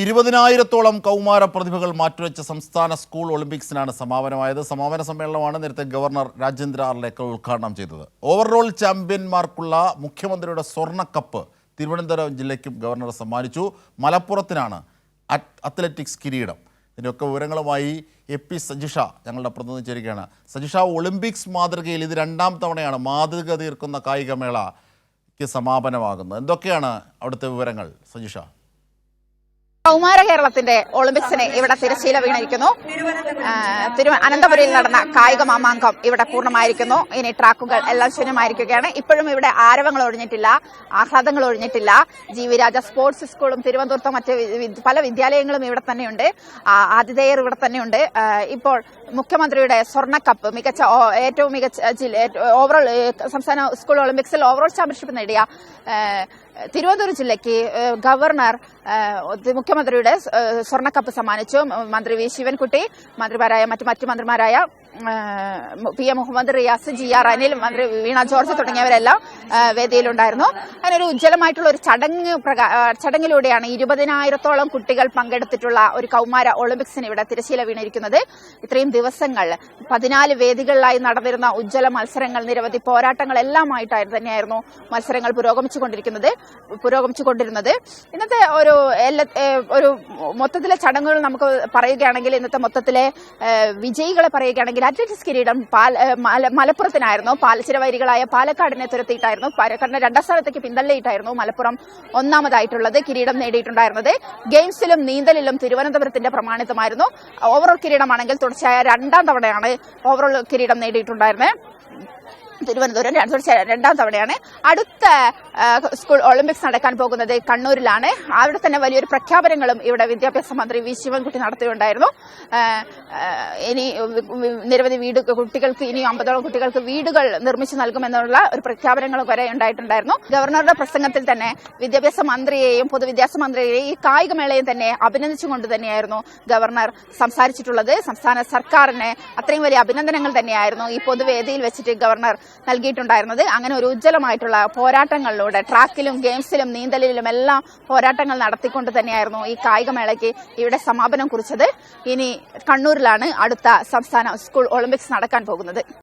ഇരുപതിനായിരത്തോളം കൗമാര പ്രതിഭകൾ മാറ്റിവെച്ച സംസ്ഥാന സ്കൂൾ ഒളിമ്പിക്സിനാണ് സമാപനമായത്. സമാപന സമ്മേളനമാണ് നേരത്തെ ഗവർണർ രാജേന്ദ്ര ആർലേക്കർ ഉദ്ഘാടനം ചെയ്തത്. ഓവറോൾ ചാമ്പ്യന്മാർക്കുള്ള മുഖ്യമന്ത്രിയുടെ സ്വർണക്കപ്പ് തിരുവനന്തപുരം ജില്ലയ്ക്കും ഗവർണർ സമ്മാനിച്ചു. മലപ്പുറത്തിനാണ് അത്ലറ്റിക്സ് കിരീടം. ഇതിന്റെയൊക്കെ വിവരങ്ങളുമായി എ പി സജിഷ ഞങ്ങളുടെ പ്രതിനിധി ചേരുകയാണ്. സജിഷ ഒളിമ്പിക്സ് മാതൃകയിൽ ഇത് രണ്ടാം തവണയാണ് മാതൃക തീർക്കുന്ന കായികമേളയ്ക്ക് സമാപനമാകുന്നത്. എന്തൊക്കെയാണ് അവിടുത്തെ വിവരങ്ങൾ സജിഷ? കൗമാര കേരളത്തിന്റെ ഒളിമ്പിക്സിനെ ഇവിടെ തിരശീല വീണിരിക്കുന്നു. അനന്തപുരയിൽ നടന്ന കായിക മാമാങ്കം ഇവിടെ പൂർണമായിരിക്കുന്നു. ഇനി ട്രാക്കുകൾ എല്ലാം ശൂന്യമായിരിക്കുകയാണ്. ഇപ്പോഴും ഇവിടെ ആരവങ്ങൾ ഒഴിഞ്ഞിട്ടില്ല ആഹ്ലാദങ്ങൾ ഒഴിഞ്ഞിട്ടില്ല. ജി വി രാജ സ്പോർട്സ് സ്കൂളും തിരുവനന്തപുരത്തും മറ്റ് പല വിദ്യാലയങ്ങളും ഇവിടെ തന്നെയുണ്ട്. ആതിഥേയർ ഇവിടെ തന്നെയുണ്ട്. ഇപ്പോൾ മുഖ്യമന്ത്രിയുടെ സ്വർണക്കപ്പ് മികച്ച ഏറ്റവും മികച്ച ഓവറോൾ സംസ്ഥാന സ്കൂൾ ഒളിമ്പിക്സിൽ ഓവറോൾ ചാമ്പ്യൻഷിപ്പ് നേടിയ തിരുവനന്തപുരം ജില്ലയ്ക്ക് ഗവർണർ മുഖ്യമന്ത്രിയുടെ സ്വർണക്കപ്പ് സമ്മാനിച്ചു. മന്ത്രി വി ശിവൻകുട്ടി മന്ത്രിമാരായ മറ്റു മറ്റു മന്ത്രിമാരായ P A Muhammad Riyas G R Anil മന്ത്രി വീണ ജോർജ് തുടങ്ങിയവരെല്ലാം വേദിയിലുണ്ടായിരുന്നു. അങ്ങനെ ഒരു ഉജ്ജ്വലമായിട്ടുള്ള ഒരു ചടങ്ങ് ചടങ്ങിലൂടെയാണ് ഇരുപതിനായിരത്തോളം കുട്ടികൾ പങ്കെടുത്തിട്ടുള്ള ഒരു കൗമാര ഒളിമ്പിക്സിന് ഇവിടെ തിരശീല വീണിരിക്കുന്നത്. ഇത്രയും ദിവസങ്ങൾ പതിനാല് വേദികളിലായി നടന്നിരുന്ന ഉജ്ജ്വല മത്സരങ്ങൾ നിരവധി പോരാട്ടങ്ങൾ എല്ലാമായിട്ടായിരുന്നു തന്നെയായിരുന്നു മത്സരങ്ങൾ പുരോഗമിച്ചുകൊണ്ടിരിക്കുന്നത് പുരോഗമിച്ചുകൊണ്ടിരുന്നത്. ഇന്നത്തെ ഒരു ഒരു മൊത്തത്തിലെ ചടങ്ങുകൾ നമുക്ക് പറയുകയാണെങ്കിൽ ഇന്നത്തെ മൊത്തത്തിലെ വിജയികളെ പറയുകയാണെങ്കിൽ അത്ലറ്റിക്സ് കിരീടം മലപ്പുറത്തിനായിരുന്നു. പാലച്ചിരവൈരികളായ പാലക്കാടിനെ തുരത്തിയിട്ടായിരുന്നു. പാലക്കാടിനെ രണ്ടാം സ്ഥാനത്തേക്ക് പിന്തള്ളിയിട്ടായിരുന്നു മലപ്പുറം ഒന്നാമതായിട്ടുള്ളത് കിരീടം നേടിയിട്ടുണ്ടായിരുന്നത്. ഗെയിംസിലും നീന്തലിലും തിരുവനന്തപുരത്തിന്റെ പ്രമാണിതമായിരുന്നു ഓവറോൾ കിരീടമാണെങ്കിൽ തുടർച്ചയായ രണ്ടാം തവണയാണ് ഓവറോൾ കിരീടം നേടിയിട്ടുണ്ടായിരുന്നത്. തിരുവനന്തപുരം രണ്ട് തവണയാണ്. അടുത്ത സ്കൂൾ ഒളിമ്പിക്സ് നടക്കാൻ പോകുന്നത് കണ്ണൂരിലാണ്. അവിടെ തന്നെ വലിയൊരു പ്രഖ്യാപനങ്ങളും ഇവിടെ വിദ്യാഭ്യാസ മന്ത്രി വി. ശിവൻകുട്ടി നടത്തിയുണ്ടായിരുന്നു ഇനി നിരവധി വീട് കുട്ടികൾക്ക് ഇനി അമ്പതോളം കുട്ടികൾക്ക് വീടുകൾ നിർമ്മിച്ചു നൽകുമെന്നുള്ള ഒരു പ്രഖ്യാപനങ്ങൾ വരെ ഉണ്ടായിട്ടുണ്ടായിരുന്നു. ഗവർണറുടെ പ്രസംഗത്തിൽ തന്നെ വിദ്യാഭ്യാസ മന്ത്രിയെയും പൊതുവിദ്യാഭ്യാസ മന്ത്രിയെയും ഈ കായികമേളയും തന്നെ അഭിനന്ദിച്ചുകൊണ്ട് തന്നെയായിരുന്നു ഗവർണർ സംസാരിച്ചിട്ടുള്ളത്. സംസ്ഥാന സർക്കാരിന് അത്രയും വലിയ അഭിനന്ദനങ്ങൾ തന്നെയായിരുന്നു ഈ പൊതുവേദിയിൽ വെച്ചിട്ട് ഗവർണർ നൽകിയിട്ടുണ്ടായിരുന്നത്. അങ്ങനെ ഒരു ഉജ്ജ്വലമായിട്ടുള്ള പോരാട്ടങ്ങളിലൂടെ ട്രാക്കിലും ഗെയിംസിലും നീന്തലിലും എല്ലാം പോരാട്ടങ്ങൾ നടത്തിക്കൊണ്ട് തന്നെയായിരുന്നു ഈ കായികമേളയ്ക്ക് ഇവിടെ സമാപനം കുറിച്ചത്. ഇനി കണ്ണൂരിലാണ് അടുത്ത സംസ്ഥാന സ്കൂൾ ഒളിമ്പിക്സ് നടക്കാൻ പോകുന്നത്.